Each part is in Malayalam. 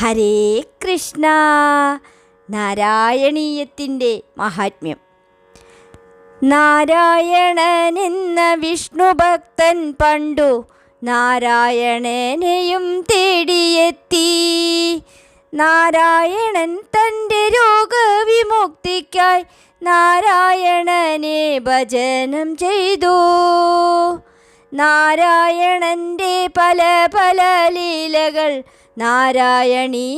ഹരേ കൃഷ്ണ. നാരായണീയത്തിന്റെ മഹാത്മ്യം. നാരായണനെന്ന വിഷ്ണുഭക്തൻ പണ്ടു നാരായണനെയും തേടിയെത്തി. നാരായണൻ തന്റെ രോഗവിമുക്തിക്കായി നാരായണനെ ഭജനം ചെയ്തു. നാരായണന്റെ പല പല ലീലകൾ നാരായണീയമാമാല്യമാക്കി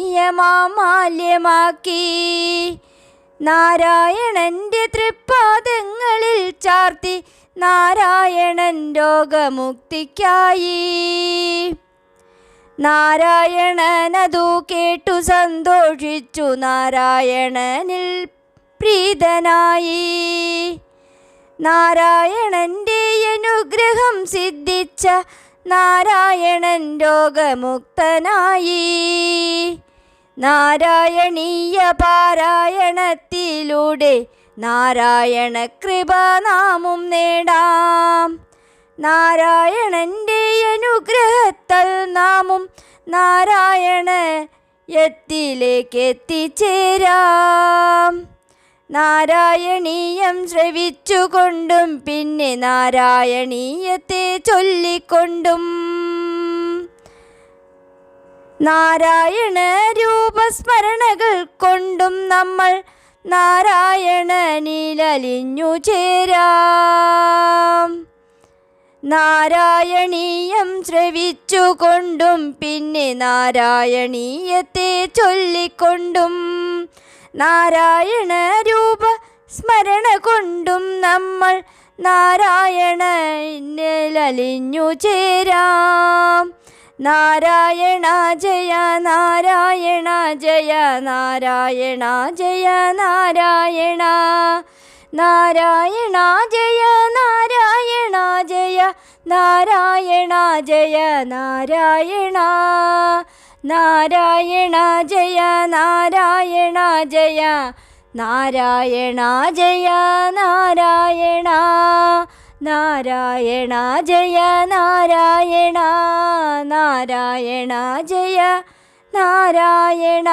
നാരായണന്റെ തൃപ്പാദങ്ങളിൽ ചാർത്തി നാരായണൻ രോഗമുക്തിക്കായി. നാരായണനതു കേട്ടു സന്തോഷിച്ചു നാരായണനിൽ പ്രീതനായി. നാരായണന്റെ അനുഗ്രഹം സിദ്ധിച്ച നാരായണൻ രോഗമുക്തനായി. നാരായണീയ പാരായണത്തിലൂടെ നാരായണ കൃപ നാമും നേടാം. നാരായണന്റെ അനുഗ്രഹത്തൽ നാമും നാരായണ യത്തിലേക്ക് എത്തിച്ചേരാം നാരായണീയം ശ്രവിച്ചുകൊണ്ടും പിന്നെ നാരായണീയത്തെ ചൊല്ലിക്കൊണ്ടും. നാരായണ രൂപസ്മരണകൾ കൊണ്ടും നമ്മൾ നാരായണനിലലിഞ്ഞു ചേരാം. നാരായണീയം ശ്രവിച്ചുകൊണ്ടും പിന്നെ നാരായണീയത്തെ ചൊല്ലിക്കൊണ്ടും. നാരായണ രൂപ സ്മരണ കൊണ്ടും നമ്മൾ നാരായണനിലലിഞ്ഞു ചേരാം. നാരായണ ജയ നാരായണ ജയ നാരായണ ജയ നാരായണ. നാരായണ ജയ നാരായണ ജയ നാരായണ ജയ നാരായണ. നാരായണ ജയ നാരായണ ജയ. നാരായണ ജയ നാരായണ. നാരായണ ജയ നാരായണ. നാരായണ ജയ നാരായണ.